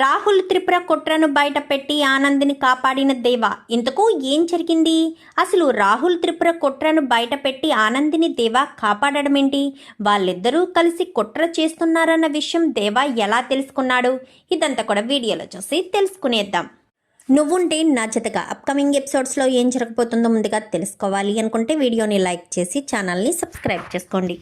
రాహుల్ త్రిపుర కుట్రను బయటపెట్టి ఆనంద్ని కాపాడిన దేవ ఇంతకు ఏం జరిగింది? అసలు రాహుల్ త్రిపుర కుట్రను బయటపెట్టి ఆనందిని దేవ కాపాడడమేంటి? వాళ్ళిద్దరూ కలిసి కుట్ర చేస్తున్నారన్న విషయం దేవ ఎలా తెలుసుకున్నాడు? ఇదంతా కూడా వీడియోలో చూసి తెలుసుకునేద్దాం. నువ్వుంటే నా జతగా అప్కమింగ్ ఎపిసోడ్స్లో ఏం జరగబోతుందో ముందుగా తెలుసుకోవాలి అనుకుంటే వీడియోని లైక్ చేసి ఛానల్ని సబ్స్క్రైబ్ చేసుకోండి.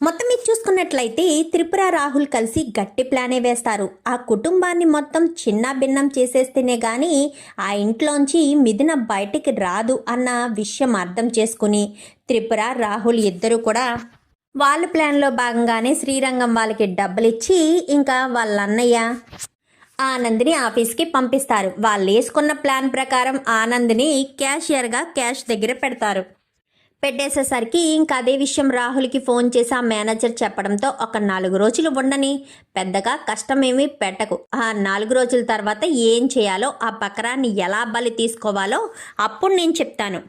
మొత్తం మీరు చూసుకున్నట్లయితే త్రిపుర రాహుల్ కలిసి గట్టి ప్లానే వేస్తారు. ఆ కుటుంబాన్ని మొత్తం చిన్న భిన్నం చేసేస్తేనే కానీ ఆ ఇంట్లోంచి మిథున బయటికి రాదు అన్న విషయం అర్థం చేసుకుని త్రిపుర రాహుల్ ఇద్దరు కూడా వాళ్ళ ప్లాన్లో భాగంగానే శ్రీరంగం వాళ్ళకి డబ్బులు ఇచ్చి ఇంకా వాళ్ళ అన్నయ్య ఆనంద్ని ఆఫీస్కి పంపిస్తారు. వాళ్ళు వేసుకున్న ప్లాన్ ప్రకారం ఆనంద్ని క్యాషియర్గా క్యాష్ దగ్గర పెడతారు. పెట్టేసేసరికి ఇంకా అదే విషయం రాహుల్కి ఫోన్ చేసి ఆ మేనేజర్ చెప్పడంతో ఒక నాలుగు రోజులు ఉండని. పెద్దగా కష్టమేమీ పెట్టకు. ఆ నాలుగు రోజుల తర్వాత ఏం చేయాలో ఆ బకరాన్ని ఎలా బలి తీసుకోవాలో అప్పుడు నేను చెప్తాను.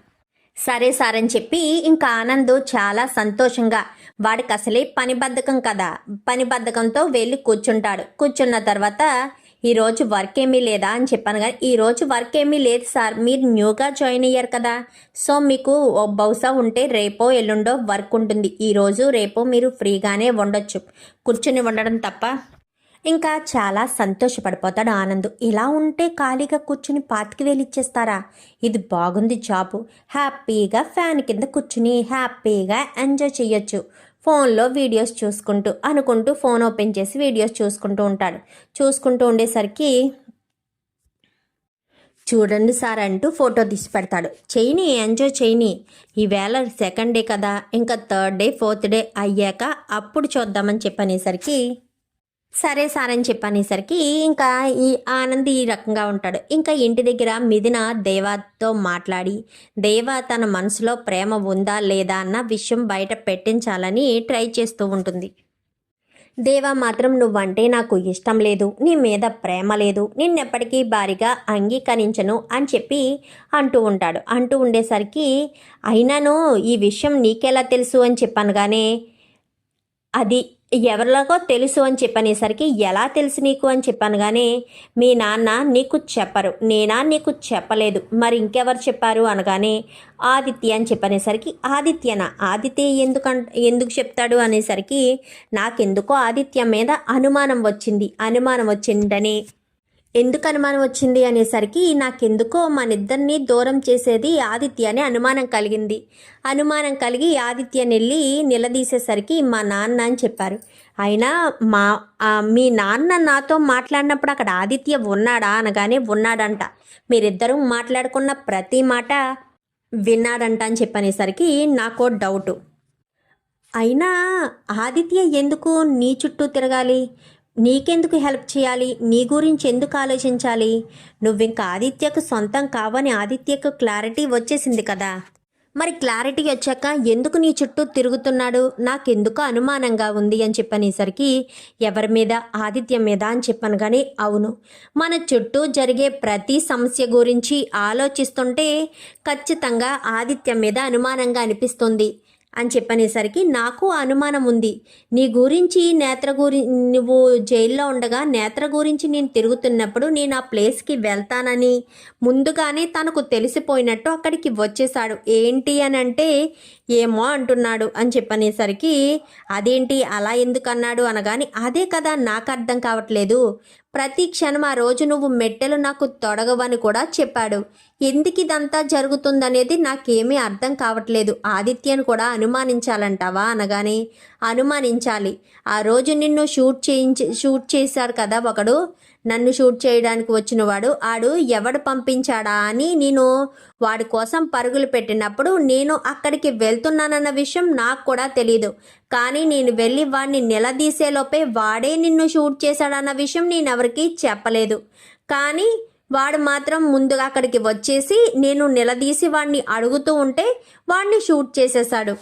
సరే సార్ అని చెప్పి ఇంకా ఆనంద్ చాలా సంతోషంగా వాడికి అసలే పని బద్ధకం కదా. పని బద్ధకంతో వెళ్ళి కూర్చుంటాడు. కూర్చున్న తర్వాత ఈరోజు వర్క్ ఏమీ లేదా అని చెప్పాను కానీ ఈరోజు వర్క్ ఏమీ లేదు సార్. మీరు న్యూగా జాయిన్ అయ్యారు కదా. సో మీకు బహుశా ఉంటే రేపో ఎల్లుండో వర్క్ ఉంటుంది. ఈరోజు రేపో మీరు ఫ్రీగానే ఉండొచ్చు. కూర్చుని ఉండడం తప్ప. ఇంకా చాలా సంతోషపడిపోతాడు ఆనంద్. ఇలా ఉంటే ఖాళీగా కూర్చుని పాతికి వేలిచ్చేస్తారా ఇది బాగుంది జాబు. హ్యాపీగా ఫ్యాన్ కింద కూర్చుని హ్యాపీగా ఎంజాయ్ చేయొచ్చు. ఫోన్లో వీడియోస్ చూసుకుంటూ అనుకుంటూ ఫోన్ ఓపెన్ చేసి వీడియోస్ చూసుకుంటూ ఉంటాడు. చూసుకుంటూ ఉండేసరికి చూడండి సార్ అంటూ ఫోటో తీసి పెడతాడు. చేయని ఎంజాయ్ చేయని ఈవేళ సెకండ్ డే కదా ఇంకా థర్డ్ డే ఫోర్త్ డే అయ్యాక అప్పుడు చూద్దామని చెప్పనేసరికి సరే సార్ అని చెప్పనేసరికి ఇంకా ఈ ఆనంద్ ఈ రకంగా ఉంటాడు. ఇంకా ఇంటి దగ్గర మిథున దేవాతో మాట్లాడి దేవ తన మనసులో ప్రేమ ఉందా లేదా అన్న విషయం బయట పెట్టించాలని ట్రై చేస్తూ ఉంటుంది. దేవా మాత్రం నువ్వంటే నాకు ఇష్టం లేదు నీ మీద ప్రేమ లేదు నిన్నెప్పటికీ భారీగా అంగీకరించను అని చెప్పి అంటూ ఉంటాడు. అంటూ ఉండేసరికి అయినాను ఈ విషయం నీకెలా తెలుసు అని చెప్పాను కానీ అది ఎవరిలాగో తెలుసు అని చెప్పనేసరికి ఎలా తెలుసు నీకు? అని చెప్పాను కానీ మీ నాన్న నీకు చెప్పరు. నేనా నీకు చెప్పలేదు. మరి ఇంకెవరు చెప్పారు? అనగానే ఆదిత్య అని చెప్పనేసరికి ఆదిత్యనా? ఆదిత్య ఎందుకు ఎందుకు చెప్తాడు? అనేసరికి నాకెందుకో ఆదిత్య మీద అనుమానం వచ్చింది. అనుమానం వచ్చిందని ఎందుకు అనుమానం వచ్చింది అనేసరికి నాకెందుకో మన ఇద్దరిని దూరం చేసేది ఆదిత్య అనే అనుమానం కలిగింది. అనుమానం కలిగి ఆదిత్యని వెళ్ళి నిలదీసేసరికి మా నాన్న అని చెప్పారు. అయినా మా మీ నాన్న నాతో మాట్లాడినప్పుడు అక్కడ ఆదిత్య ఉన్నాడా? అనగానే ఉన్నాడంట. మీరిద్దరూ మాట్లాడుకున్న ప్రతి మాట విన్నాడంట అని చెప్పనేసరికి నాకు డౌటు. అయినా ఆదిత్య ఎందుకు నీ చుట్టూ తిరగాలి? నీకెందుకు హెల్ప్ చేయాలి? నీ గురించి ఎందుకు ఆలోచించాలి? నువ్వింక ఆదిత్యకు సొంతం కావని ఆదిత్యకు క్లారిటీ వచ్చేసింది కదా. మరి క్లారిటీ వచ్చాక ఎందుకు నీ చుట్టూ తిరుగుతున్నాడు? నాకెందుకు అనుమానంగా ఉంది అని చెప్పనేసరికి ఎవరి మీద? ఆదిత్య మీద అని చెప్పాను కానీ అవును. మన చుట్టూ జరిగే ప్రతి సమస్య గురించి ఆలోచిస్తుంటే ఖచ్చితంగా ఆదిత్య మీద అనుమానంగా అనిపిస్తుంది. అని చెప్పనేసరికి నాకు అనుమానం ఉంది. నీ గురించి నేత్ర గురి నువ్వు జైల్లో ఉండగా నేత్ర గురించి నేను తిరుగుతున్నప్పుడు నేను ఆ ప్లేస్కి వెళ్తానని ముందుగానే తనకు తెలిసిపోయినట్టు అక్కడికి వచ్చేసాడు ఏంటి అని అంటే ఏమో అంటున్నాడు అని చెప్పనేసరికి అదేంటి? అలా ఎందుకు అన్నాడు అనగాని అదే కదా నాకు అర్థం కావట్లేదు. ప్రతి క్షణం ఆ రోజు నువ్వు మెట్టెలు నాకు తొడగవని కూడా చెప్పాడు. ఎందుకు ఇదంతా జరుగుతుందనేది నాకేమీ అర్థం కావట్లేదు. ఆదిత్యను కూడా అనుమానించాలంటావా? అనగానే అనుమానించాలి. ఆ రోజు నిన్ను షూట్ చేయించి షూట్ చేశాడు కదా ఒకడు. నన్ను షూట్ చేయడానికి వచ్చినవాడు. ఆడు ఎవడు పంపించాడా అని నేను వాడి కోసం పరుగులు పెట్టినప్పుడు నేను అక్కడికి వెళ్తున్నానన్న విషయం నాకు కూడా తెలియదు కానీ నేను వెళ్ళి వాడిని నిలదీసేలోపే వాడే నిన్ను షూట్ చేశాడన్న విషయం నేను ఎవరికీ చెప్పలేదు. కానీ వాడు మాత్రం ముందుగా అక్కడికి వచ్చేసి నేను నిలదీసి వాడిని అడుగుతూ ఉంటే వాడిని షూట్ చేసేశాడు.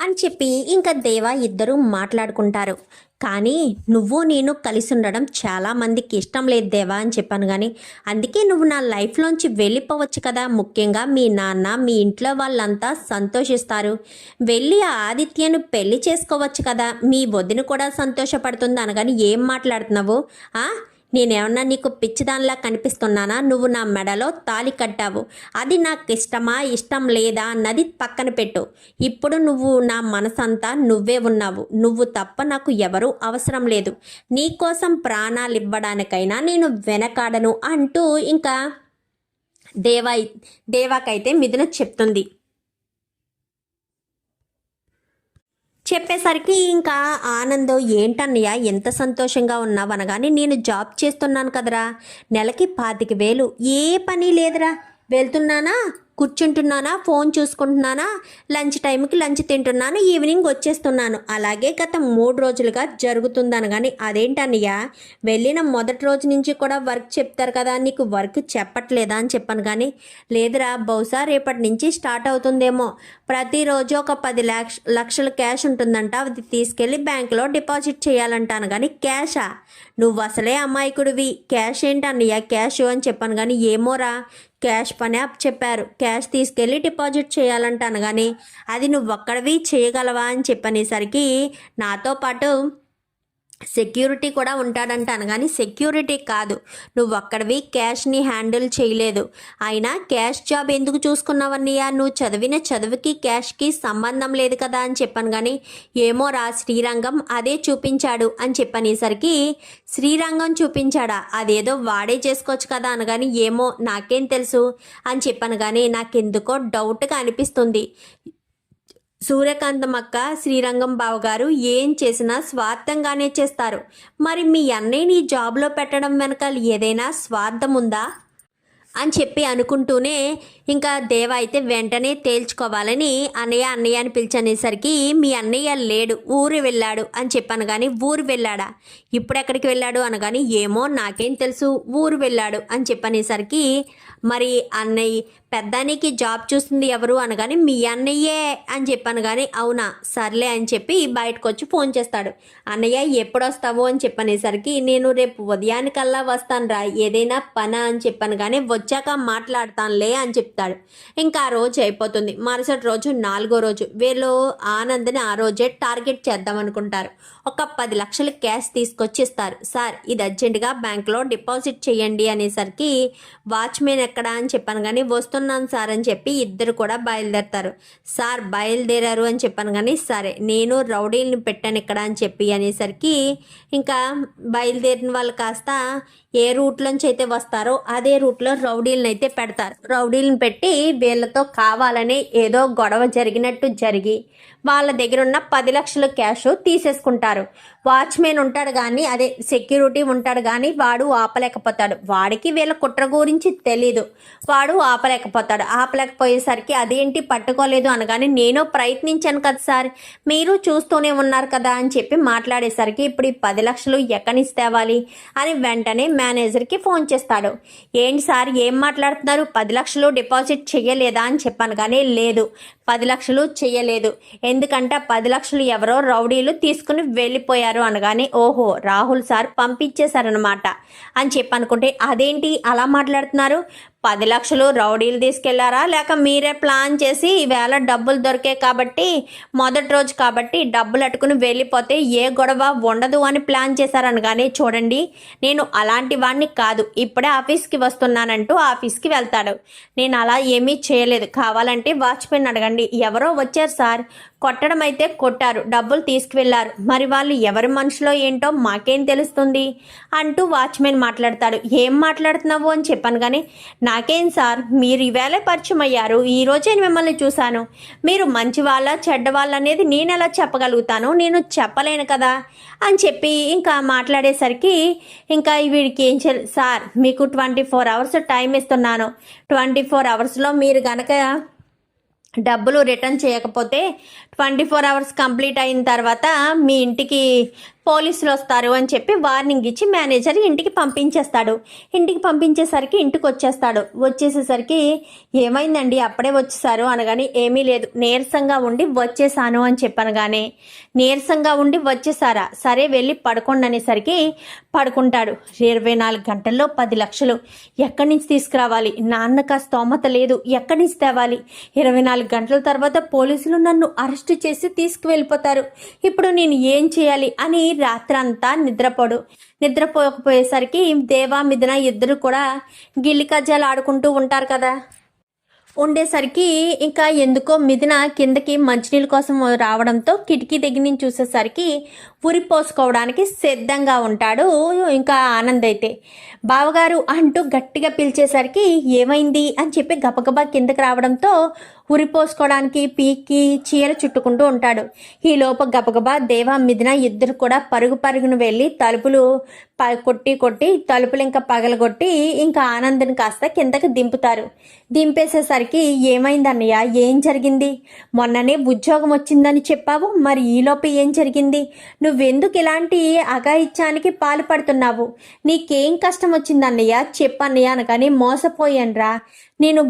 అని చెప్పి ఇంకా దేవా ఇద్దరూ మాట్లాడుకుంటారు. కానీ నువ్వు నేను కలిసి ఉండడం చాలా మందికి ఇష్టం లేదు దేవా అని చెప్పాను కానీ అందుకే నువ్వు నా లైఫ్లోంచి వెళ్ళిపోవచ్చు కదా. ముఖ్యంగా మీ నాన్న మీ ఇంట్లో వాళ్ళంతా సంతోషిస్తారు. వెళ్ళి ఆ ఆదిత్యను పెళ్ళి చేసుకోవచ్చు కదా. మీ వదిన కూడా సంతోషపడుతుంది అనగాని ఏం మాట్లాడుతున్నావు? ఆ? నేనేమన్నా నీకు పిచ్చిదానిలా కనిపిస్తున్నానా? నువ్వు నా మెడలో తాలి కట్టావు. అది నాకు ఇష్టమా? ఇష్టం లేదా అన్నది పక్కన పెట్టు. ఇప్పుడు నువ్వు నా మనసంతా నువ్వే ఉన్నావు. నువ్వు తప్ప నాకు ఎవరూ అవసరం లేదు. నీకోసం ప్రాణాలు ఇవ్వడానికైనా నేను వెనకాడను అంటూ ఇంకా దేవా దేవాకైతే మిథున చెప్తుంది. చెప్పేసరికి ఇంకా ఆనందం ఏంటన్నయ్య ఎంత సంతోషంగా ఉన్నావు? అనగానే నేను జాబ్ చేస్తున్నాను కదరా. నెలకి పాతిక వేలు. ఏ పని లేదురా. వెళ్తున్నానా? కూర్చుంటున్నానా? ఫోన్ చూసుకుంటున్నానా? లంచ్ టైంకి లంచ్ తింటున్నాను. ఈవినింగ్ వచ్చేస్తున్నాను. అలాగే గత మూడు రోజులుగా జరుగుతుందని కానీ అదేంటన్నయ్య వెళ్ళిన మొదటి రోజు నుంచి కూడా వర్క్ చెప్తారు కదా నీకు వర్క్ చెప్పట్లేదా? అని చెప్పాను కానీ లేదురా బహుశా రేపటి నుంచి స్టార్ట్ అవుతుందేమో. ప్రతిరోజు ఒక పది లక్ష లక్షల క్యాష్ ఉంటుందంట. అది తీసుకెళ్ళి బ్యాంకులో డిపాజిట్ చేయాలంటాను కానీ క్యాషా? నువ్వు అసలే అమాయకుడివి. క్యాష్ ఏంటన్నయ్య క్యాష్ అని చెప్పాను కానీ ఏమోరా? క్యాష్ పని అప్ చెప్పారు. క్యాష్ తీసుకెళ్ళి డిపాజిట్ చేయాలంట అనగానే అది నువ్వు ఒక్కడివి చేయగలవా అని చెప్పనేసరికి నాతో పాటు సెక్యూరిటీ కూడా ఉంటాడంట అనగాని సెక్యూరిటీ కాదు. నువ్వు అక్కడివి క్యాష్ని హ్యాండిల్ చేయలేదు. అయినా క్యాష్ జాబ్ ఎందుకు చూసుకున్నావన్నయ్యా? నువ్వు చదివిన చదువుకి క్యాష్కి సంబంధం లేదు కదా అని చెప్పాను కానీ ఏమో రా శ్రీరంగం అదే చూపించాడు అని చెప్పనేసరికి శ్రీరంగం చూపించాడా? అదేదో వాడే చేసుకోవచ్చు కదా అనగాని ఏమో నాకేం తెలుసు అని చెప్పాను కానీ నాకెందుకో డౌట్గా అనిపిస్తుంది. సూర్యకాంతం అక్క శ్రీరంగం బావ గారు ఏం చేసినా స్వార్థంగానే చేస్తారు. మరి మీ అన్నయ్యని జాబ్లో పెట్టడం వెనకాల ఏదైనా స్వార్థం ఉందా? అని చెప్పి అనుకుంటూనే ఇంకా దేవ అయితే వెంటనే తేల్చుకోవాలని అన్నయ్య అన్నయ్య అని పిలిచనేసరికి మీ అన్నయ్య లేడు ఊరు వెళ్ళాడు అని చెప్పాను కానీ ఊరు వెళ్ళాడా? ఇప్పుడు ఎక్కడికి వెళ్ళాడు అనగాని ఏమో నాకేం తెలుసు ఊరు వెళ్ళాడు అని చెప్పనేసరికి మరి అన్నయ్య పెద్దానికి జాబ్ చూస్తుంది ఎవరు అనగానే మీ అన్నయ్యే అని చెప్పాను కానీ అవునా సర్లే అని చెప్పి బయటకు వచ్చి ఫోన్ చేస్తాడు. అన్నయ్య ఎప్పుడు వస్తావు అని చెప్పనేసరికి నేను రేపు ఉదయానికల్లా వస్తాను రా ఏదైనా పనా? అని చెప్పాను కానీ వచ్చాక మాట్లాడతానులే అని చెప్తాడు. ఇంకా ఆ రోజు అయిపోతుంది. మరుసటి రోజు నాలుగో రోజు. వీళ్ళు ఆనంద్ని ఆ రోజే టార్గెట్ చేద్దాం అనుకుంటారు ఒక పది లక్షలు క్యాష్ తీసుకొచ్చి ఇస్తారు సార్ ఇది అర్జెంటుగా బ్యాంక్లో డిపాజిట్ చేయండి అనేసరికి వాచ్మెన్ ఎక్కడా అని చెప్పాను కానీ వస్తున్నాను సార్ అని చెప్పి ఇద్దరు కూడా బయలుదేరతారు. సార్ బయలుదేరారు అని చెప్పాను కానీ సరే నేను రౌడీలను పెట్టాను ఇక్కడ అని చెప్పి అనేసరికి ఇంకా బయలుదేరిన వాళ్ళు కాస్త ఏ రూట్లోంచి అయితే వస్తారో అదే రూట్లో రౌడీలను అయితే పెడతారు. రౌడీలను పెట్టి వీళ్ళతో కావాలని ఏదో గొడవ జరిగినట్టు జరిగి వాళ్ళ దగ్గర ఉన్న పది లక్షల క్యాష్ తీసేసుకుంటారు. వాచ్మెన్ ఉంటాడు కానీ అదే సెక్యూరిటీ ఉంటాడు కానీ వాడు ఆపలేకపోతాడు. వాడికి వీళ్ళ కుట్ర గురించి తెలీదు. వాడు ఆపలేకపోతాడు. ఆపలేకపోయేసరికి అదేంటి పట్టుకోలేదు అనగానే నేను ప్రయత్నించాను కదా సార్. మీరు చూస్తూనే ఉన్నారు కదా అని చెప్పి మాట్లాడేసరికి ఇప్పుడు ఈ పది లక్షలు ఎక్కడిస్తేవాలి అని వెంటనే మేనేజర్కి ఫోన్ చేస్తాడు. ఏంటి సార్ ఏం మాట్లాడుతున్నారు? పది లక్షలు డిపాజిట్ చేయలేదా అని చెప్పాను కానీ లేదు. పది లక్షలు చేయలేదు ఎందుకంటే పది లక్షలు ఎవరో రౌడీలు తీసుకుని వెళ్ళిపోయారు అనగానే ఓహో రాహుల్ సార్ పంపించేశారనమాట అని చెప్పి అనుకుంటే అదేంటి అలా మాట్లాడుతున్నారు? పది లక్షలు రౌడీలు తీసుకెళ్ళారా? లేక మీరే ప్లాన్ చేసి ఈవేళ డబ్బులు దొరికే కాబట్టి మొదటి రోజు కాబట్టి డబ్బులు అట్టుకుని వెళ్ళిపోతే ఏ గొడవ ఉండదు అని ప్లాన్ చేశారనగానే చూడండి నేను అలాంటి వాడిని కాదు. ఇప్పుడే ఆఫీస్కి వస్తున్నానంటూ ఆఫీస్కి వెళ్తాడు. నేను అలా ఏమీ చేయలేదు. కావాలంటే వాచ్మెన్ అడగండి. ఎవరో వచ్చారు సార్. కొట్టడం అయితే కొట్టారు డబ్బులు తీసుకువెళ్ళారు. మరి వాళ్ళు ఎవరి మనుషులో ఏంటో మాకేం తెలుస్తుంది? అంటూ వాచ్మెన్ మాట్లాడతాడు. ఏం మాట్లాడుతున్నావు? అని చెప్పాను కానీ నాకేం సార్ మీరు ఈవేళ పరిచయం అయ్యారు. ఈ రోజే మిమ్మల్ని చూశాను. మీరు మంచి వాళ్ళ చెడ్డ వాళ్ళ అనేది నేను ఎలా చెప్పగలుగుతాను? నేను చెప్పలేను కదా? అని చెప్పి ఇంకా మాట్లాడేసరికి ఇంకా వీడికి ఏం చే సార్ మీకు ట్వంటీ ఫోర్ అవర్స్ టైం ఇస్తున్నాను. ట్వంటీ ఫోర్ అవర్స్లో మీరు గనక డబ్బులు రిటర్న్ చేయకపోతే ట్వంటీ ఫోర్ అవర్స్ కంప్లీట్ అయిన తర్వాత మీ ఇంటికి పోలీసులు వస్తారు అని చెప్పి వార్నింగ్ ఇచ్చి మేనేజర్ ఇంటికి పంపించేస్తాడు. ఇంటికి పంపించేసరికి ఇంటికి వచ్చేస్తాడు. వచ్చేసేసరికి ఏమైందండి? అప్పుడే వచ్చేసారు అనగానే ఏమీ లేదు. నీరసంగా ఉండి వచ్చేసాను అని చెప్పనగానే నీరసంగా ఉండి వచ్చేసారా? సరే వెళ్ళి పడుకోండి అనేసరికి పడుకుంటాడు ఇరవై నాలుగు గంటల్లో పది లక్షలు ఎక్కడి నుంచి తీసుకురావాలి? నాన్నక ఆ స్తోమత లేదు. ఎక్కడి నుంచి తేవాలి? ఇరవై నాలుగు గంటల తర్వాత పోలీసులు నన్ను అరెస్ట్ చేసి తీసుకువెళ్ళిపోతారు. ఇప్పుడు నేను ఏం చేయాలి అని రాత్రంతా నిద్రపోడు. నిద్రపోకపోయేసరికి దేవా మిథున ఇద్దరు కూడా గిల్లి కజ్జాలు ఆడుకుంటూ ఉంటారు కదా. ఉండేసరికి ఇంకా ఎందుకో మిథున కిందకి మంచినీళ్ళ కోసం రావడంతో కిటికీ దగ్గర నుంచి చూసేసరికి పురిపోసుకోవడానికి సిద్ధంగా ఉంటాడు ఇంకా ఆనంద్ అయితే. బావగారు అంటూ గట్టిగా పిలిచేసరికి ఏమైంది అని చెప్పి గబగబా కిందకి రావడంతో ఉరిపోసుకోవడానికి పీకి చీర చుట్టుకుంటూ ఉంటాడు. ఈ లోప గబగబా దేవా మిథున ఇద్దరు కూడా పరుగు పరుగును వెళ్ళి తలుపులు ప కొట్టి కొట్టి తలుపులు ఇంకా పగలగొట్టి ఇంకా ఆనందని కాస్త కిందకి దింపుతారు. దింపేసేసరికి ఏమైంది అన్నయ్య? ఏం జరిగింది? మొన్ననే ఉద్యోగం వచ్చిందని చెప్పావు. మరి ఈలోపు ఏం జరిగింది? నువ్వు నువ్వెందుకు ఇలాంటి అఘాయిత్యానికి పాల్పడుతున్నావు? నీకేం కష్టం వచ్చిందన్నయ్య చెప్పన్నయ్య అనగానే మోసపోయానురా. నేను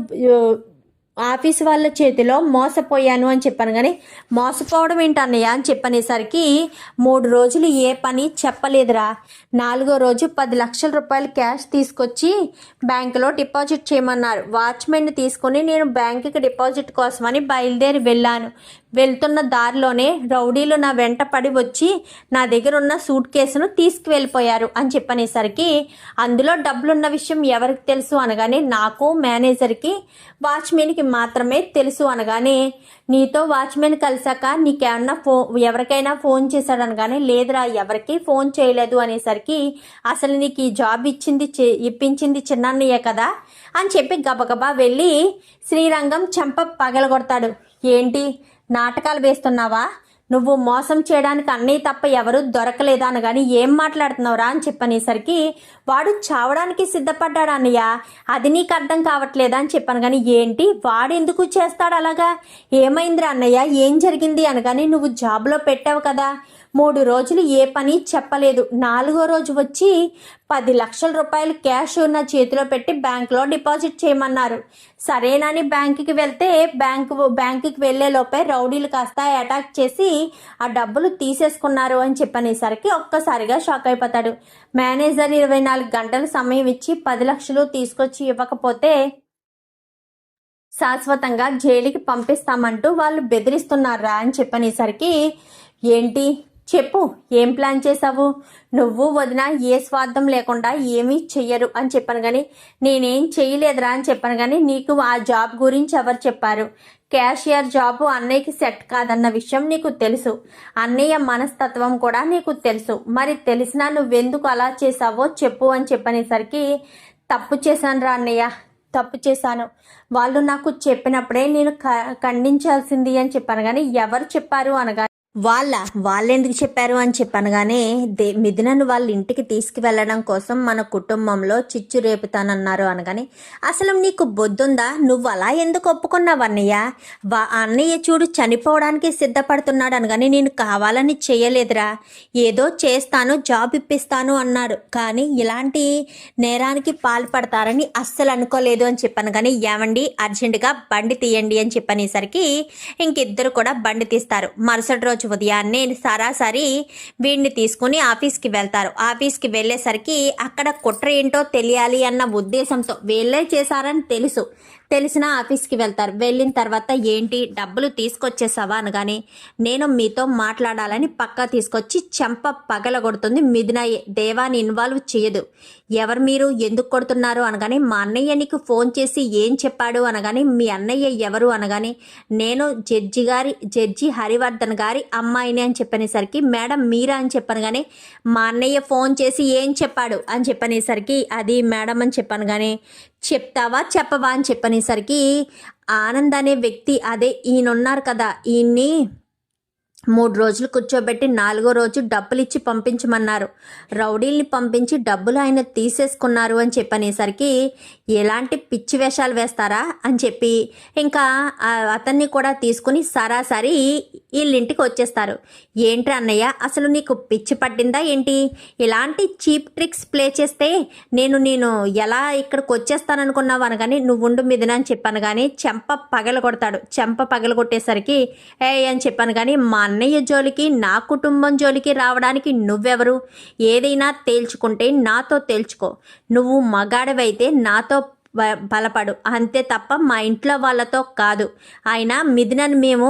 ఆఫీస్ వాళ్ళ చేతిలో మోసపోయాను అని చెప్పాను కానీ మోసపోవడం ఏంటన్నయ్య అని చెప్పనేసరికి మూడు రోజులు ఏ పని చెప్పలేదురా. నాలుగో రోజు పది లక్షల రూపాయలు క్యాష్ తీసుకొచ్చి బ్యాంకులో డిపాజిట్ చేయమన్నారు. వాచ్మెన్ తీసుకొని నేను బ్యాంకుకి డిపాజిట్ కోసమని బయలుదేరి వెళ్ళాను. వెళ్తున్న దారిలోనే రౌడీలు నా వెంట పడి వచ్చి నా దగ్గర ఉన్న సూట్ కేసును తీసుకువెళ్ళిపోయారు అని చెప్పనేసరికి అందులో డబ్బులున్న విషయం ఎవరికి తెలుసు అనగానే నాకు మేనేజర్కి వాచ్మెన్కి మాత్రమే తెలుసు అనగానే నీతో వాచ్మెన్ కలిసాక నీకేమన్నా ఫో ఎవరికైనా ఫోన్ చేశాడు అనగానే లేదురా ఎవరికి ఫోన్ చేయలేదు అనేసరికి అసలు నీకు ఈ జాబ్ ఇచ్చింది చే ఇప్పించింది చిన్నన్నయ్యే కదా అని చెప్పి గబగబా వెళ్ళి శ్రీరంగం చెంప పగలగొడతాడు. ఏంటి? నాటకాలు వేస్తున్నావా? నువ్వు మోసం చేయడానికి అన్నయ్య తప్ప ఎవరు దొరకలేదా అనగాని ఏం మాట్లాడుతున్నావురా అని చెప్పనేసరికి వాడు చావడానికి సిద్ధపడ్డాడు అన్నయ్య. అది నీకు అర్థం కావట్లేదా? అని చెప్పాను కానీ ఏంటి? వాడు ఎందుకు చేస్తాడు అలాగా? ఏమైందిరా అన్నయ్య? ఏం జరిగింది? అనగాని నువ్వు జాబ్లో పెట్టావు కదా. మూడు రోజులు ఏ పని చెప్పలేదు. నాలుగో రోజు వచ్చి పది లక్షల రూపాయలు క్యాష్ నా చేతిలో పెట్టి బ్యాంకులో డిపాజిట్ చేయమన్నారు. సరేనని బ్యాంకుకి వెళ్తే బ్యాంకు బ్యాంకుకి వెళ్ళే లోపే రౌడీలు కాస్త అటాక్ చేసి ఆ డబ్బులు తీసేసుకున్నారు అని చెప్పనేసరికి ఒక్కసారిగా షాక్ అయిపోతాడు. మేనేజర్ ఇరవై నాలుగు గంటల సమయం ఇచ్చి పది లక్షలు తీసుకొచ్చి ఇవ్వకపోతే శాశ్వతంగా జైలుకి పంపిస్తామంటూ వాళ్ళు బెదిరిస్తున్నారా అని చెప్పనేసరికి ఏంటి? చెప్పు ఏం ప్లాన్ చేసావు నువ్వు వదిన ఏ స్వార్థం లేకుండా ఏమీ చెయ్యరు అని చెప్పాను కానీ నేనేం చేయలేదురా అని చెప్పాను కానీ నీకు ఆ జాబ్ గురించి ఎవరు చెప్పారు? క్యాషియర్ జాబ్ అన్నయ్యకి సెట్ కాదన్న విషయం నీకు తెలుసు. అన్నయ్య మనస్తత్వం కూడా నీకు తెలుసు. మరి తెలిసినా నువ్వెందుకు అలా చేసావో చెప్పు అని చెప్పనేసరికి తప్పు చేశాను రా అన్నయ్య తప్పు చేశాను. వాళ్ళు నాకు చెప్పినప్పుడే నేను క- ఖండించాల్సింది అని చెప్పాను కానీ ఎవరు చెప్పారు అనగా వాళ్ళ వాళ్ళెందుకు చెప్పారు అని చెప్పనగానే దే మిథునను వాళ్ళ ఇంటికి తీసుకువెళ్ళడం కోసం మన కుటుంబంలో చిచ్చు రేపుతానన్నారు అనగానే అసలు నీకు బొద్దుందా? నువ్వు అలా ఎందుకు ఒప్పుకున్నావు అన్నయ్య? వా అన్నయ్య చూడు చనిపోవడానికి సిద్ధపడుతున్నాడు అనగానే నేను కావాలని చేయలేదురా. ఏదో చేస్తాను జాబ్ ఇప్పిస్తాను అన్నాడు కానీ ఇలాంటి నేరానికి పాల్పడతారని అస్సలు అనుకోలేదు అని చెప్పాను కానీ ఏమండి అర్జెంటుగా బండి తీయండి అని చెప్పనేసరికి ఇంకిద్దరు కూడా బండి తీస్తారు. మరుసటి రోజు ఉదయాన్నే సరాసరి వీడిని తీసుకుని ఆఫీస్కి వెళ్తారు. ఆఫీస్కి వెళ్ళేసరికి అక్కడ కుట్ర ఏంటో తెలియాలి అన్న ఉద్దేశంతో వీళ్ళే చేశారని తెలుసు. తెలిసిన ఆఫీస్కి వెళ్తారు. వెళ్ళిన తర్వాత ఏంటి? డబ్బులు తీసుకొచ్చేసావా అనగానే నేను మీతో మాట్లాడాలని పక్కా తీసుకొచ్చి చెంప పగలగొడుతుంది. మిథున దేవాని ఇన్వాల్వ్ చేయదు ఎవరు మీరు? ఎందుకు కొడుతున్నారు? అనగానే మా అన్నయ్య నీకు ఫోన్ చేసి ఏం చెప్పాడు? అనగానే మీ అన్నయ్య ఎవరు? అనగానే నేను జడ్జి గారి జడ్జి హరివర్ధన్ గారి అమ్మాయిని అని చెప్పనేసరికి మేడం మీరా అని చెప్పాను కానీ మా అన్నయ్య ఫోన్ చేసి ఏం చెప్పాడు? అని చెప్పనేసరికి అది మేడం అని చెప్పాను కానీ చెప్తావా చెప్పవా అని చెప్పనేసరికి ఆనంద్ అనే వ్యక్తి అదే ఈయన ఉన్నారు కదా ఈయన్ని మూడు రోజులు కూర్చోబెట్టి నాలుగో రోజు డబ్బులు ఇచ్చి పంపించమన్నారు. రౌడీల్ని పంపించి డబ్బులు ఆయన తీసేసుకున్నారు అని చెప్పనేసరికి ఎలాంటి పిచ్చి వేషాలు వేస్తారా అని చెప్పి ఇంకా అతన్ని కూడా తీసుకుని సరాసరి వీళ్ళింటికి వచ్చేస్తారు. ఏంటి అన్నయ్య అసలు నీకు పిచ్చి పట్టిందా ఏంటి? ఇలాంటి చీప్ ట్రిక్స్ ప్లే చేస్తే నేను నేను ఎలా ఇక్కడికి వచ్చేస్తాననుకున్నావు అనగానే నువ్వు ఉండు మీదన అని చెప్పాను కానీ చెంప పగల కొడతాడు. చెంప పగల కొట్టేసరికి ఏ అని చెప్పాను కానీ మా అన్నయ్య జోలికి నా కుటుంబం జోలికి రావడానికి నువ్వెవరు? ఏదైనా తేల్చుకుంటే నాతో తేల్చుకో. నువ్వు మగాడవైతే నాతో బలపడు. అంతే తప్ప మా ఇంట్లో వాళ్ళతో కాదు. ఆయన మిథునని మేము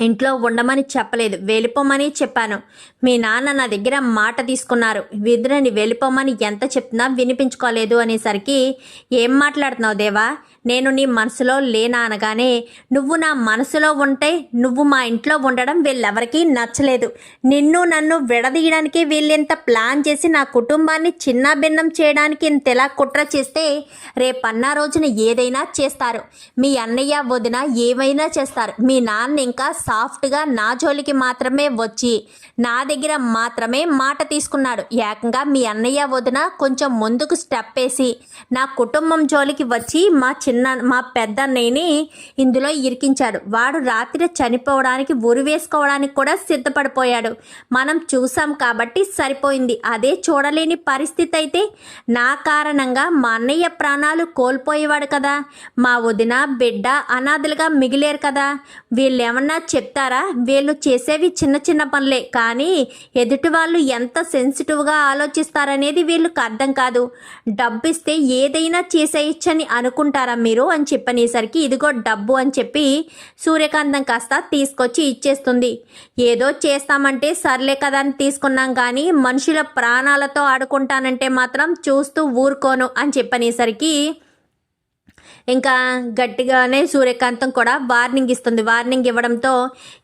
ఇంట్లో ఉండమని చెప్పలేదు. వెళ్ళిపోమని చెప్పాను. మీ నాన్న నా దగ్గర మాట తీసుకున్నారు. విధులని వెళ్ళిపోమని ఎంత చెప్తున్నా వినిపించుకోలేదు అనేసరికి ఏం మాట్లాడుతున్నావు దేవా? నేను నీ మనసులో లేనా? అనగానే నువ్వు నా మనసులో ఉంటే నువ్వు మా ఇంట్లో ఉండడం వీళ్ళెవరికీ నచ్చలేదు. నిన్ను నన్ను విడదీయడానికి వీళ్ళెంత ప్లాన్ చేసి నా కుటుంబాన్ని చిన్న భిన్నం చేయడానికి ఇంతలా కుట్ర చేస్తే రేపన్నా రోజున ఏదైనా చేస్తారు. మీ అన్నయ్య వదిన ఏమైనా చేస్తారు. మీ నాన్న ఇంకా సాఫ్ట్గా నా జోలికి మాత్రమే వచ్చి నా దగ్గర మాత్రమే మాట తీసుకున్నాడు. ఏకంగా మీ అన్నయ్య వదిన కొంచెం ముందుకు స్టెప్ వేసి నా కుటుంబం జోలికి వచ్చి మా చిన్న మా పెద్దన్నయ్యని ఇందులో ఇరికించాడు. వాడు రాత్రి చనిపోవడానికి ఉరి వేసుకోవడానికి కూడా సిద్ధపడిపోయాడు. మనం చూసాం కాబట్టి సరిపోయింది. అదే చూడలేని పరిస్థితి అయితే నా కారణంగా మా అన్నయ్య ప్రాణాలు కోల్పోయేవాడు కదా. మా వదిన బిడ్డ అనాథలుగా మిగిలేరు కదా. వీళ్ళు ఏమన్నా చెప్తారా? వీళ్ళు చేసేవి చిన్న చిన్న పనులే. కానీ ఎదుటి వాళ్ళు ఎంత సెన్సిటివ్గా ఆలోచిస్తారనేది వీళ్ళకి అర్థం కాదు. డబ్బు ఇస్తే ఏదైనా చేసేయచ్చని అనుకుంటారా మీరు? అని చెప్పనేసరికి ఇదిగో డబ్బు అని చెప్పి సూర్యకాంతం కాస్త తీసుకొచ్చి ఇచ్చేస్తుంది. ఏదో చేస్తామంటే సర్లే కదా అని తీసుకున్నాం కానీ మనుషుల ప్రాణాలతో ఆడుకుంటానంటే మాత్రం చూస్తూ ఊరుకోను అని చెప్పనేసరికి ఇంకా గట్టిగానే సూర్యకాంతం కూడా వార్నింగ్ ఇస్తుంది. వార్నింగ్ ఇవ్వడంతో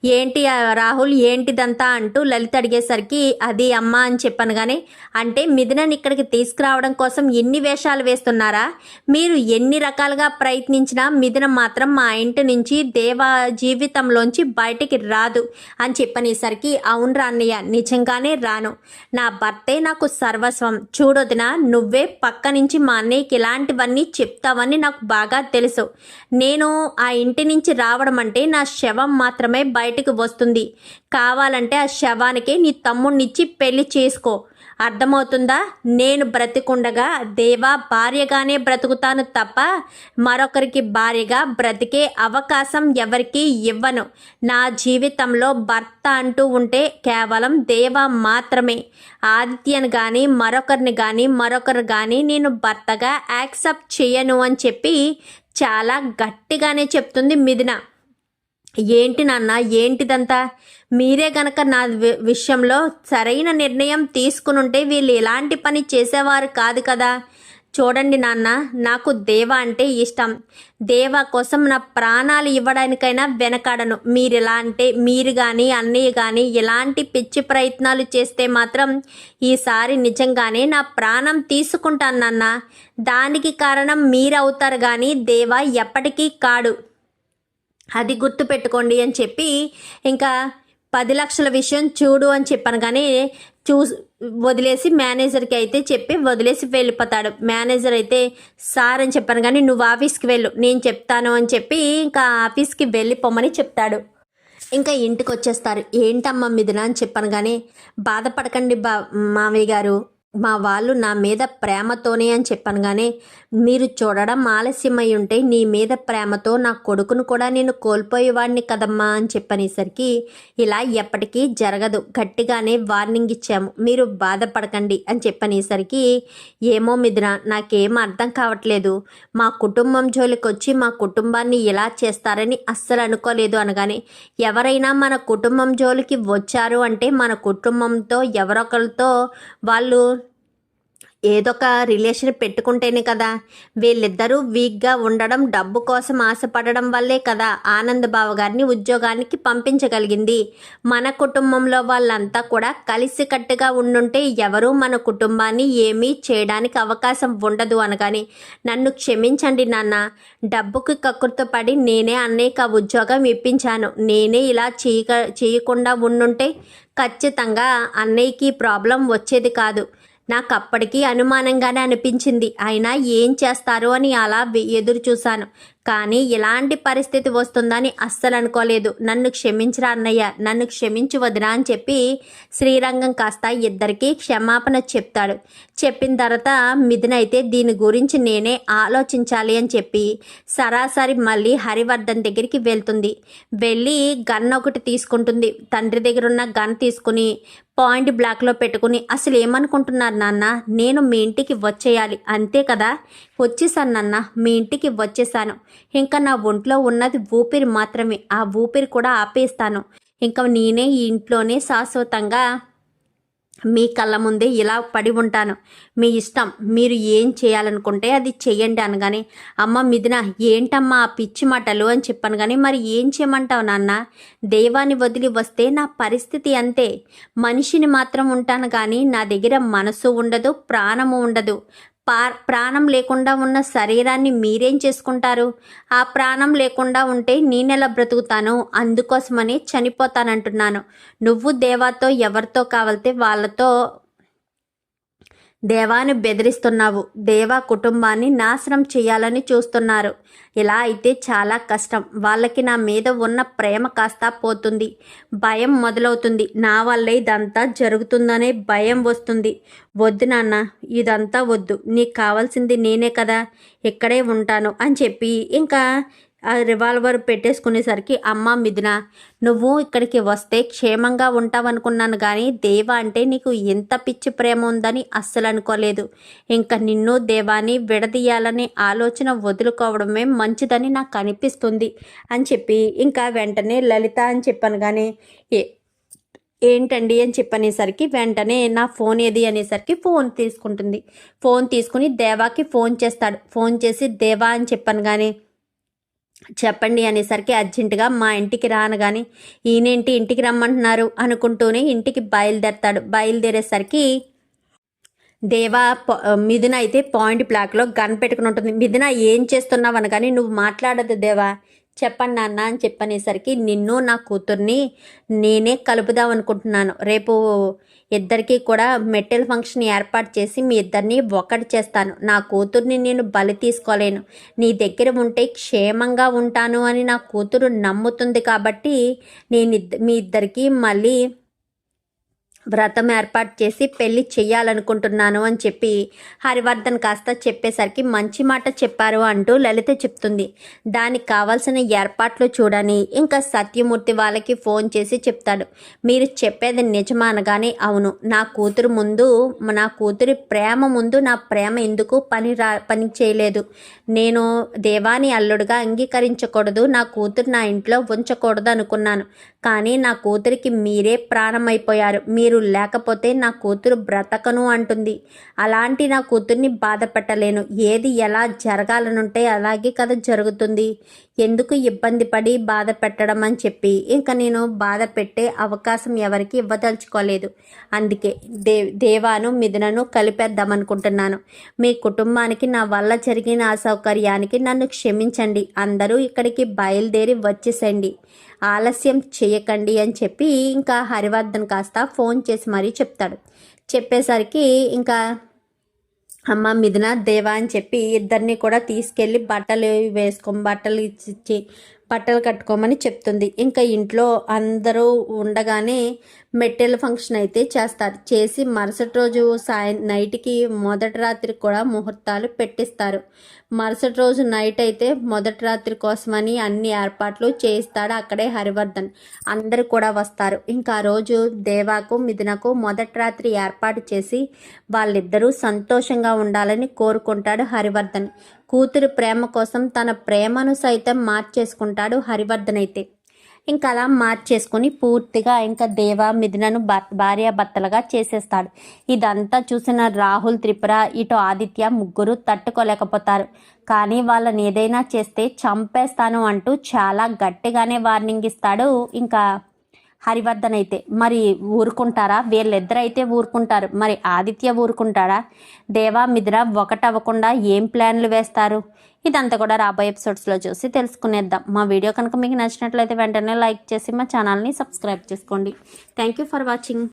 ఏంటి రాహుల్ ఏంటిదంతా అంటూ లలిత అడిగేసరికి అది అమ్మ అని చెప్పాను కానీ అంటే మిథునని ఇక్కడికి తీసుకురావడం కోసం ఎన్ని వేషాలు వేస్తున్నారా? మీరు ఎన్ని రకాలుగా ప్రయత్నించినా మిథున మాత్రం మా ఇంటి నుంచి దేవ జీవితంలోంచి బయటికి రాదు అని చెప్పనేసరికి అవును అన్నయ్య నిజంగానే రాను. నా భర్తే నాకు సర్వస్వం. చూడొదినా నువ్వే పక్క నుంచి మా అన్నయ్యకి ఇలాంటివన్నీ చెప్తావని నాకు బాగా తెలుసు. నేను ఆ ఇంటి నుంచి రావడం అంటే నా శవం మాత్రమే బయటకు వస్తుంది. కావాలంటే ఆ శవానికి నీ తమ్ముడినిచ్చి పెళ్ళి చేసుకో. అర్థమవుతుందా? నేను బ్రతికుండగా దేవా భార్యగానే బ్రతుకుతాను తప్ప మరొకరికి భార్యగా బ్రతికే అవకాశం ఎవరికి ఇవ్వను. నా జీవితంలో భర్త అంటూ ఉంటే కేవలం దేవ మాత్రమే. ఆదిత్యను కానీ మరొకరిని కానీ మరొకరు కానీ నేను భర్తగా యాక్సెప్ట్ చేయను అని చెప్పి చాలా గట్టిగానే చెప్తుంది మిథున. ఏంటి నాన్న ఏంటిదంతా? మీరే గనక నా వి- విషయంలో సరైన నిర్ణయం తీసుకునుంటే వీళ్ళు ఎలాంటి పని చేసేవారు కాదు కదా. చూడండి నాన్న నాకు దేవ అంటే ఇష్టం. దేవ కోసం నా ప్రాణాలు ఇవ్వడానికైనా వెనకాడను. మీరు ఎలా అంటే మీరు కానీ అన్నయ్య కానీ ఎలాంటి పిచ్చి ప్రయత్నాలు చేస్తే మాత్రం ఈసారి నిజంగానే నా ప్రాణం తీసుకుంటాను నాన్న. దానికి కారణం మీరవుతారు కానీ దేవ ఎప్పటికీ కాడు. అది గుర్తు పెట్టుకోండి అని చెప్పి ఇంకా పది లక్షల విషయం చూడు అని చెప్పాను కానీ చూ వదిలేసి మేనేజర్కి అయితే చెప్పి వదిలేసి వెళ్ళిపోతాడు. మేనేజర్ అయితే సార్ అని చెప్పాను కానీ నువ్వు ఆఫీస్కి వెళ్ళు నేను చెప్తాను అని చెప్పి ఇంకా ఆఫీస్కి వెళ్ళిపోమని చెప్తాడు. ఇంకా ఇంటికి వచ్చేస్తారు ఏంటమ్మా మిథున అని చెప్పాను కానీ బాధపడకండి బా మామయ్య గారు. మా వాళ్ళు నా మీద ప్రేమతోనే అని చెప్పాను కానీ మీరు చూడడం ఆలస్యమై ఉంటే నీ మీద ప్రేమతో నా కొడుకును కూడా నేను కోల్పోయేవాడిని కదమ్మా అని చెప్పనేసరికి ఇలా ఎప్పటికీ జరగదు. గట్టిగానే వార్నింగ్ ఇచ్చాము. మీరు బాధపడకండి అని చెప్పనేసరికి ఏమో మిథున నాకేం అర్థం కావట్లేదు. మా కుటుంబం జోలికి వచ్చి మా కుటుంబాన్ని ఇలా చేస్తారని అస్సలు అనుకోలేదు అనగానే ఎవరైనా మన కుటుంబం జోలికి వచ్చారు అంటే మన కుటుంబంతో ఎవరొకరితో వాళ్ళు ఏదొక రిలేషన్ పెట్టుకుంటేనే కదా. వీళ్ళిద్దరూ వీక్గా ఉండడం డబ్బు కోసం ఆశపడడం వల్లే కదా ఆనంద్ బావ గారిని ఉద్యోగానికి పంపించగలిగింది. మన కుటుంబంలో వాళ్ళంతా కూడా కలిసికట్టుగా ఉండుంటే ఎవరూ మన కుటుంబాన్ని ఏమీ చేయడానికి అవకాశం ఉండదు అనగాని నన్ను క్షమించండి నాన్న. డబ్బుకి కక్కుర్తో పడి నేనే అన్నయ్యకి ఆ ఉద్యోగం ఇప్పించాను. నేనే ఇలా చేయక చేయకుండా ఉండుంటే ఖచ్చితంగా అన్నయ్యకి ప్రాబ్లం వచ్చేది కాదు. నాకు అప్పటికీ అనుమానంగానే అనిపించింది. అయినా ఏం చేస్తారు అని అలా ఎదురు చూశాను కానీ ఇలాంటి పరిస్థితి వస్తుందని అస్సలు అనుకోలేదు. నన్ను క్షమించరా అన్నయ్య నన్ను క్షమించు వదినా అని చెప్పి శ్రీరంగం కాస్త ఇద్దరికి క్షమాపణ చెప్తాడు. చెప్పిన తర్వాత మిథున అయితే దీని గురించి నేనే ఆలోచించాలి అని చెప్పి సరాసరి మళ్ళీ హరివర్ధన్ దగ్గరికి వెళ్తుంది. వెళ్ళి గన్ ఒకటి తీసుకుంటుంది. తండ్రి దగ్గర ఉన్న గన్ తీసుకుని పాయింట్ బ్లాక్లో పెట్టుకుని అసలు ఏమనుకుంటున్నారు నాన్న? నేను మీ ఇంటికి వచ్చేయాలి. అంతే కదా? వచ్చేసాను నాన్న. మీ ఇంటికి వచ్చేసాను ఇంకా నా ఒంట్లో ఉన్నది ఊపిరి మాత్రమే. ఆ ఊపిరి కూడా ఆపేస్తాను. ఇంకా నేనే ఈ ఇంట్లోనే శాశ్వతంగా మీ కళ్ళ ముందే ఇలా పడి ఉంటాను. మీ ఇష్టం. మీరు ఏం చేయాలనుకుంటే అది చేయండి అనగానే అమ్మ మిదిన ఏంటమ్మా ఆ పిచ్చి మాటలు? అని చెప్పాను కానీ మరి ఏం చేయమంటావు నాన్న? దేవాన్ని వదిలి వస్తే నా పరిస్థితి అంతే. మనిషిని మాత్రం ఉంటాను కానీ నా దగ్గర మనసు ఉండదు ప్రాణము ఉండదు. ప్రాణం లేకుండా ఉన్న శరీరాన్ని మీరేం చేసుకుంటారు? ఆ ప్రాణం లేకుండా ఉంటే నేనెలా బ్రతుకుతాను? అందుకోసమని చనిపోతానంటున్నాను. నువ్వు దేవాతో ఎవరితో కావాలితే వాళ్ళతో దేవాన్ని బెదిరిస్తున్నావు. దేవా కుటుంబాన్ని నాశనం చేయాలని చూస్తున్నారు. ఇలా అయితే చాలా కష్టం. వాళ్ళకి నా మీద ఉన్న ప్రేమ కాస్త పోతుంది. భయం మొదలవుతుంది. నా వల్ల ఇదంతా జరుగుతుందనే భయం వస్తుంది. వద్దు నాన్న ఇదంతా వద్దు. నీకు కావాల్సింది నేనే కదా. ఇక్కడే ఉంటాను అని చెప్పి ఇంకా ఆ రివాల్వర్ పెట్టేసుకునేసరికి అమ్మ మిథున నువ్వు ఇక్కడికి వస్తే క్షేమంగా ఉంటావనుకున్నాను కానీ దేవ అంటే నీకు ఎంత పిచ్చి ప్రేమ ఉందని అస్సలు అనుకోలేదు. ఇంకా నిన్ను దేవాని విడదీయాలనే ఆలోచన వదులుకోవడమే మంచిదని నాకు అనిపిస్తుంది అని చెప్పి ఇంకా వెంటనే లలిత అని చెప్పాను కానీ ఏ ఏంటండి? అని చెప్పనేసరికి వెంటనే నా ఫోన్ ఏది? అనేసరికి ఫోన్ తీసుకుంటుంది. ఫోన్ తీసుకుని దేవాకి ఫోన్ చేస్తాడు. ఫోన్ చేసి దేవా అని చెప్పాను కానీ చెప్పండి అనేసరికి అర్జెంటుగా మా ఇంటికి రానగాని ఈయనేంటి ఇంటికి రమ్మంటున్నారు? అనుకుంటూనే ఇంటికి బయలుదేరతాడు. బయలుదేరేసరికి దేవా మిథున అయితే పాయింట్ బ్లాక్లో గన్ పెట్టుకుని ఉంటుంది. మిథున ఏం చేస్తున్నావు అనగాని నువ్వు మాట్లాడదు దేవా. చెప్పండి నాన్న అని చెప్పనేసరికి నిన్ను నా కూతుర్ని నేనే కలుపుదాం అనుకుంటున్నాను. రేపు ఇద్దరికీ కూడా మెట్టెల్ ఫంక్షన్ ఏర్పాటు చేసి మీ ఇద్దరిని ఒకటి చేస్తాను. నా కూతుర్ని నేను బలి తీసుకోలేను. నీ దగ్గర ఉంటే క్షేమంగా ఉంటాను అని నా కూతురు నమ్ముతుంది కాబట్టి నేను మీ ఇద్దరికి మళ్ళీ వ్రతం ఏర్పాటు చేసి పెళ్ళి చెయ్యాలనుకుంటున్నాను అని చెప్పి హరివర్ధన్ కాస్త చెప్పేసరికి మంచి మాట చెప్పారు అంటూ లలిత చెప్తుంది. దానికి కావాల్సిన ఏర్పాట్లు చూడని ఇంకా సత్యమూర్తి వాళ్ళకి ఫోన్ చేసి చెప్తాడు. మీరు చెప్పేది నిజమానగానే అవును నా కూతురు ముందు నా కూతురి ప్రేమ ముందు నా ప్రేమ ఎందుకు పని రా పని చేయలేదు? నేను దేవాని అల్లుడుగా అంగీకరించకూడదు నా కూతురు నా ఇంట్లో ఉంచకూడదు అనుకున్నాను. కానీ నా కూతురికి మీరే ప్రాణమైపోయారు. మీరు లేకపోతే నా కూతురు బ్రతకను అంటుంది. అలాంటి నా కూతుర్ని బాధ పెట్టలేను ఏది ఎలా జరగాలనుంటే అలాగే కదా జరుగుతుంది. ఎందుకు ఇబ్బంది పడి బాధ పెట్టడం అని చెప్పి ఇంకా నేను బాధ పెట్టే అవకాశం ఎవరికి ఇవ్వదలుచుకోలేదు. అందుకే దే దేవాను మిథునను కలిపేద్దామనుకుంటున్నాను. మీ కుటుంబానికి నా వల్ల జరిగిన అసౌకర్యానికి నన్ను క్షమించండి. అందరూ ఇక్కడికి బయలుదేరి వచ్చేసండి ఆలస్యం చేయకండి అని చెప్పి ఇంకా హరివర్ధన్ కాస్త ఫోన్ చేసి మరీ చెప్తాడు. చెప్పేసరికి ఇంకా అమ్మ మిథున దేవా అని చెప్పి ఇద్దరిని కూడా తీసుకెళ్ళి బట్టలు వేసుకో బట్టలు ఇచ్చి బట్టలు కట్టుకోమని చెప్తుంది. ఇంకా ఇంట్లో అందరూ ఉండగానే మెట్టెల ఫంక్షన్ అయితే చేస్తారు. చేసి మరుసటి రోజు సాయం నైట్కి మొదటి రాత్రి కూడా ముహూర్తాలు పెట్టిస్తారు. మరుసటి రోజు నైట్ అయితే మొదటి రాత్రి కోసమని అన్ని ఏర్పాట్లు చేయిస్తాడు అక్కడే హరివర్ధన్. అందరు కూడా వస్తారు. ఇంకా ఆ రోజు దేవాకు మిథునకు మొదటి రాత్రి ఏర్పాటు చేసి వాళ్ళిద్దరూ సంతోషంగా ఉండాలని కోరుకుంటాడు హరివర్ధన్. కూతురు ప్రేమ కోసం తన ప్రేమను సైతం మార్చేసుకుంటాడు హరివర్ధన్ అయితే. ఇంకా అలా మార్చేసుకొని పూర్తిగా ఇంకా దేవ మిథునను భార్య భర్తలుగా చేసేస్తాడు. ఇదంతా చూసిన రాహుల్ త్రిపుర ఇటు ఆదిత్య ముగ్గురు తట్టుకోలేకపోతారు. కానీ వాళ్ళని ఏదైనా చేస్తే చంపేస్తాను అంటూ చాలా గట్టిగానే వార్నింగ్ ఇస్తాడు. ఇంకా హరివర్ధన్ అయితే మరి ఊరుకుంటారా? వీళ్ళిద్దరైతే ఊరుకుంటారు. మరి ఆదిత్య ఊరుకుంటాడా? దేవా మిద్ర ఒకటవ్వకుండా ఏం ప్లాన్లు వేస్తారు? ఇదంతా కూడా రాబోయే ఎపిసోడ్స్లో చూసి తెలుసుకునేద్దాం. మా వీడియో కనుక మీకు నచ్చినట్లయితే వెంటనే లైక్ చేసి మా ఛానల్ని సబ్స్క్రైబ్ చేసుకోండి. Thank you for watching.